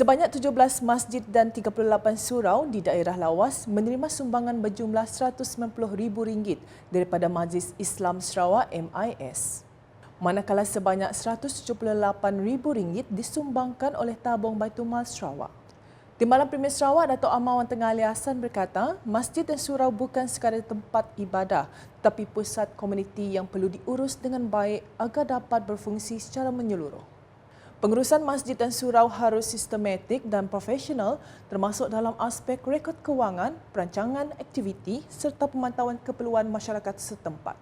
Sebanyak 17 masjid dan 38 surau di daerah lawas menerima sumbangan berjumlah RM190,000 daripada Majlis Islam Sarawak MIS. Manakala sebanyak RM178,000 disumbangkan oleh tabung Baitul Mal Sarawak. Timbalan Premier Sarawak Dato' Amawan Tengah Ali Hassan berkata, masjid dan surau bukan sekadar tempat ibadah tetapi pusat komuniti yang perlu diurus dengan baik agar dapat berfungsi secara menyeluruh. Pengurusan masjid dan surau harus sistematik dan profesional termasuk dalam aspek rekod kewangan, perancangan aktiviti serta pemantauan keperluan masyarakat setempat.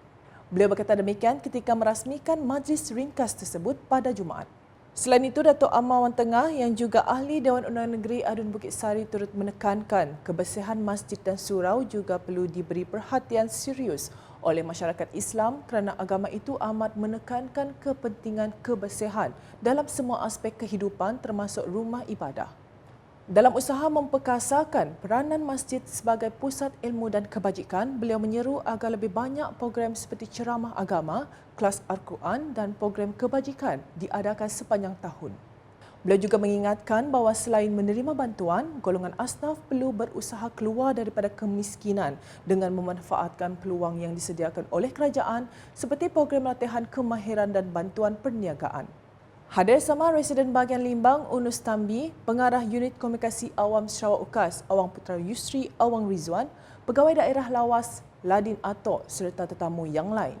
Beliau berkata demikian ketika merasmikan majlis ringkas tersebut pada Jumaat. Selain itu, Datuk Amawan Tengah yang juga ahli Dewan Undang Negeri Adun Bukit Sari turut menekankan kebersihan masjid dan surau juga perlu diberi perhatian serius oleh masyarakat Islam kerana agama itu amat menekankan kepentingan kebersihan dalam semua aspek kehidupan termasuk rumah ibadah. Dalam usaha memperkasakan peranan masjid sebagai pusat ilmu dan kebajikan, beliau menyeru agar lebih banyak program seperti ceramah agama, kelas Al-Quran dan program kebajikan diadakan sepanjang tahun. Beliau juga mengingatkan bahawa selain menerima bantuan, golongan asnaf perlu berusaha keluar daripada kemiskinan dengan memanfaatkan peluang yang disediakan oleh kerajaan seperti program latihan kemahiran dan bantuan perniagaan. Hadir sama Residen Bahagian Limbang Unus Tambi, Pengarah Unit Komunikasi Awam Sarawak UKAS Awang Putra Yusri Awang Rizwan, Pegawai Daerah Lawas Ladin Atok serta tetamu yang lain.